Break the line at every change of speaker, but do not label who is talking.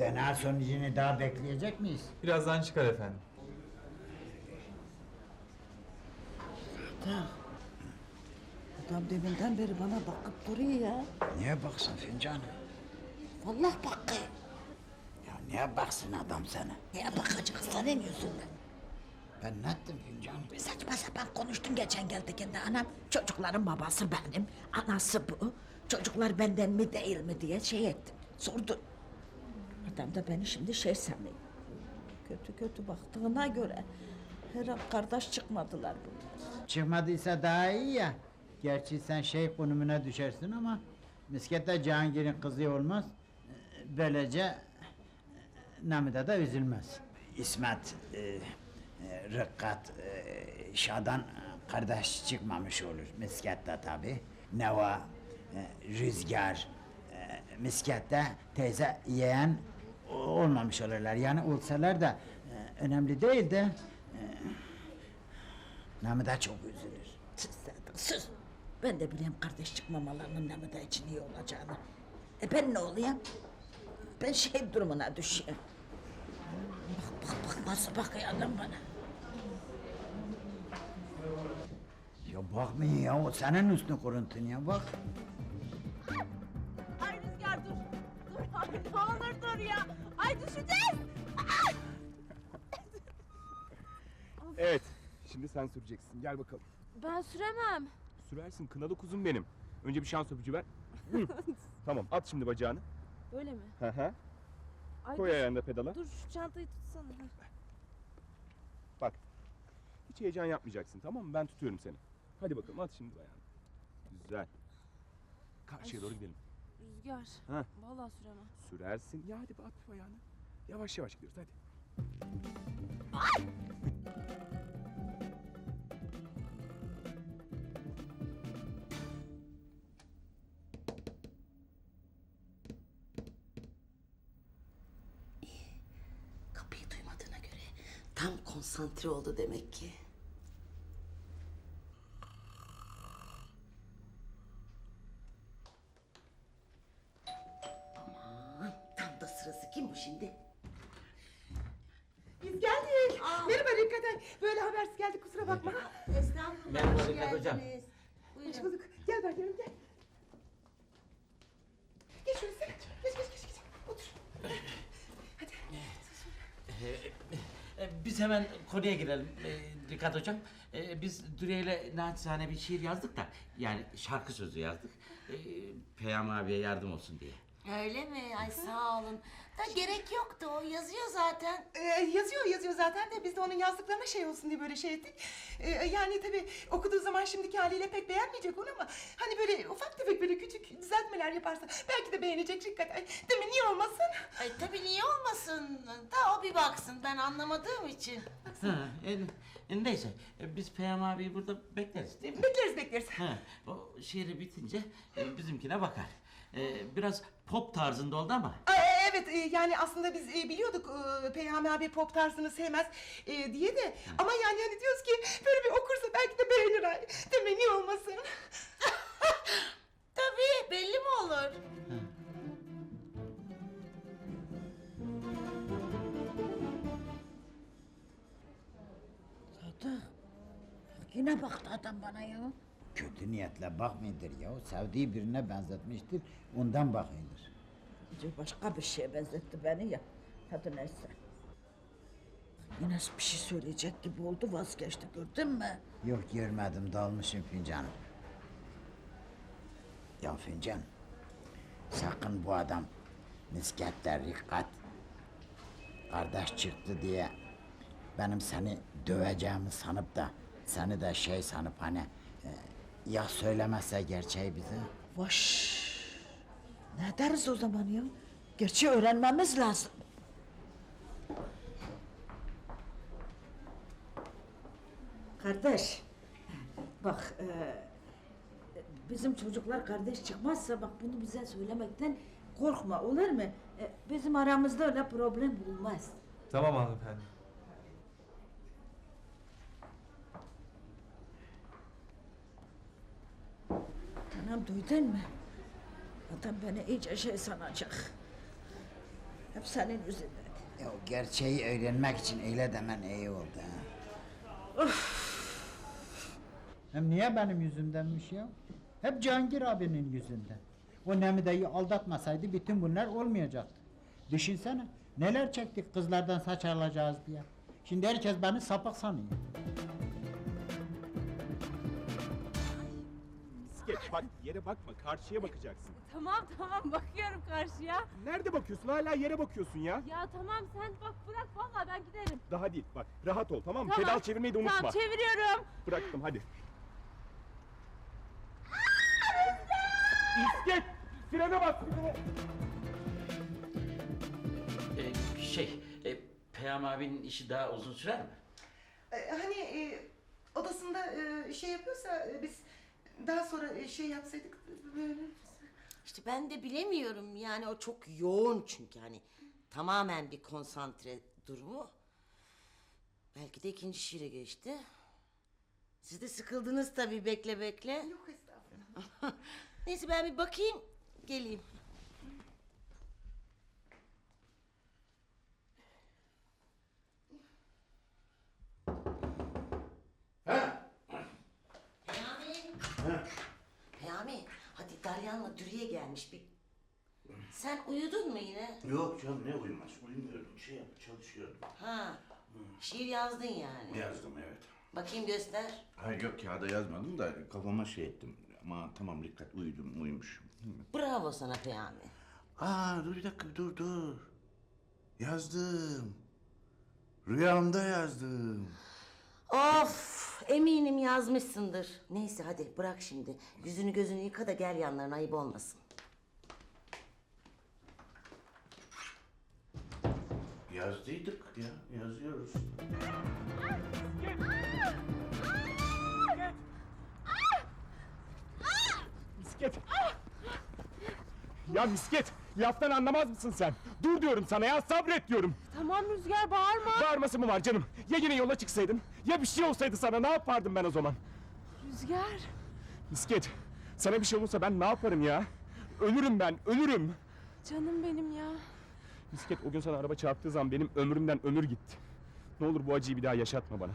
DNA sonucunu daha bekleyecek miyiz?
Birazdan çıkar efendim.
Adam. Adam deminden beri bana bakıp duruyor ya.
Niye baksın fincanım?
Vallahi bakıyor.
Ya niye baksın adam sana?
Niye bakacak senin yüzünden?
Ben ne ettim fincanım?
Saçma sapan konuştun geçen geldiğinde anam. Çocukların babası benim, anası bu. Çocuklar benden mi değil mi diye şey ettim. Sordu. Adam da beni şimdi şey sanıyor. Kötü kötü baktığına göre herhalde kardeş çıkmadılar bunlar.
Çıkmadıysa daha iyi ya. Gerçi sen şey konumuna düşersin ama... Miskette Cihangir'in kızı olmaz. Böylece... e, Namide de üzülmez. İsmet, e, e, Rıkkat, e, Şadan kardeş çıkmamış olur. Miskette tabi. Neva, e, Rüzgar, e, Miskette teyze yeğen olmamış olurlar. Yani olsalar da e, önemli değil de... E, Namide çok üzülür.
Sus Sadık sus. Ben de bileyim kardeş çıkmamalarının kadar için iyi olacağını. E ben ne olayım? Ben şey durumuna düşeyim. Bak bak bak nasıl bakıyor adam bana.
Ya bakmayın ya o senin üstüne kuruntun ya bak.
Ay ne olur dur ya. Ay düşeceğiz. Ay!
Evet. Şimdi sen süreceksin. Gel bakalım.
Ben süremem.
Sürersin. Kınalı kuzum benim. Önce bir şans öpücü ver. Hı. tamam. At şimdi bacağını.
Böyle mi?
Hı hı.
Ay
Koy
dur,
ayağını da pedala.
dur şu çantayı tutsana.
Bak. Hiç heyecan yapmayacaksın tamam mı? Ben tutuyorum seni. Hadi bakalım at şimdi ayağını. Güzel. Karşıya doğru gidelim.
Rüzgar.
Ha.
Vallahi süremem.
Sürersin. Ya hadi bir at bir ayağını. Yavaş yavaş gidiyoruz hadi.
Kapıyı duymadığına göre tam konsantre oldu demek ki. Aman tam da sırası kim bu şimdi?
Biz geldik. Merhaba Rikkaten. Böyle habersiz geldik kusura bakma.
Estağfurullah.
Merhaba
hoş
Rikkat hocam.
geldiniz.
Hoş bulduk. Gel Berkerim gel. Geç şöyle sen. Geç geç geç. geç. Otur.
Ee, Biz hemen konuya girelim ee, Rikkat hocam. Ee, Biz Dürüye ile naçizane bir şiir yazdık da yani şarkı sözü yazdık. Ee, Peyami abiye yardım olsun diye.
Öyle mi? Ay sağ olun. Da gerek yoktu o yazıyor zaten.
Ee, yazıyor yazıyor zaten de biz de onun yazdıklarına şey olsun diye böyle şey ettik. Ee, yani tabii okuduğu zaman şimdiki haliyle pek beğenmeyecek onu ama hani böyle ufak tefek böyle küçük düzeltmeler yaparsa belki de beğenecek Rikkaten. Değil mi? Niye olmasın?
Ay tabii niye olmasın? Da o bir baksın ben anlamadığım için.
Ha, e, e, neyse e, biz Peyami abiyi burada bekleriz değil mi?
Bekleriz bekleriz.
Ha, o şiiri bitince e, bizimkine bakar. E, biraz pop tarzında oldu ama.
Evet e, yani aslında biz e, biliyorduk e, Peyami abi pop tarzını sevmez e, diye de ama yani hani diyoruz ki böyle bir okursa belki de beğenir ay. Niye olmasın?
Tabii belli mi olur?
Sadık. Yine baktı adam bana ya.
Kötü niyetle bakmıyordur ya. Sevdiği birine benzetmiştir. Ondan bakıyordur.
Başka bir şeye benzetti beni ya. Hadi neyse. Yine bir şey söyleyecek gibi oldu vazgeçti gördün mü?
Yok görmedim dalmışım fincanım. Ya fincan. Sakın bu adam miskette rikkat kardeş çıktı diye benim seni döveceğimi sanıp da seni de şey sanıp hani e, ya söylemezse gerçeği bize.
Vaş. Ne deriz o zaman ya? Gerçi öğrenmemiz lazım. Kardeş. Bak e, bizim çocuklar kardeş çıkmazsa bak bunu bize söylemekten korkma olur mu? E, bizim aramızda öyle problem olmaz.
Tamam hanımefendi.
Anam duydun mu? Adam beni iyice şey sanacak. Hep senin yüzünden.
Ya o gerçeği öğrenmek için öyle demen iyi oldu ha. Hem niye benim yüzümdenmiş ya? Hep Cihangir abinin yüzünden. O Nemide'yi aldatmasaydı bütün bunlar olmayacaktı. Düşünsene neler çektik kızlardan saç alacağız diye. Şimdi herkes beni sapık sanıyor.
Bak yere bakma karşıya bakacaksın.
Tamam tamam bakıyorum karşıya.
Nerede bakıyorsun? Hala yere bakıyorsun ya.
Ya tamam sen bak bırak vallahi ben giderim.
Daha değil bak rahat ol tamam mı?
Tamam.
Pedal çevirmeyi de unutma.
Tamam çeviriyorum.
Bıraktım hadi. İsket! Frene bas frene!
Ee, şey, e, Peyami abinin işi daha uzun sürer mi?
Ee, hani e, odasında e, şey yapıyorsa e, biz daha sonra e, şey yapsaydık böyle.
İşte ben de bilemiyorum yani o çok yoğun çünkü hani tamamen bir konsantre durumu. Belki de ikinci şiire geçti. Siz de sıkıldınız tabii bekle bekle.
Yok estağfurullah.
Neyse ben bir bakayım geleyim. Peyami. Peyami hadi Dalyan'la Dürüye gelmiş bir... Sen uyudun mu yine?
Yok canım ne uyumaz uyumuyorum şey yap çalışıyorum.
Ha, şiir yazdın yani.
Yazdım evet.
Bakayım göster.
Hayır yok kağıda yazmadım da kafama şey ettim. Ama tamam dikkat uyudum uyumuşum.
Bravo sana Peyami.
Aa dur bir dakika dur dur. Yazdım. Rüyamda yazdım.
Of, eminim yazmışsındır. Neyse hadi bırak şimdi. Yüzünü gözünü yıka da gel yanlarına ayıp olmasın.
Yazdıydık ya yazıyoruz.
Misket! Ya misket! Laftan anlamaz mısın sen? Dur diyorum sana ya sabret diyorum.
Tamam Rüzgar bağırma.
Bağırması mı var canım? Ya yine yola çıksaydın? Ya bir şey olsaydı sana ne yapardım ben o zaman?
Rüzgar.
Misket! Sana bir şey olursa ben ne yaparım ya? Ölürüm ben, ölürüm.
Canım benim ya.
Misket o gün sana araba çarptığı zaman benim ömrümden ömür gitti. Ne olur bu acıyı bir daha yaşatma bana.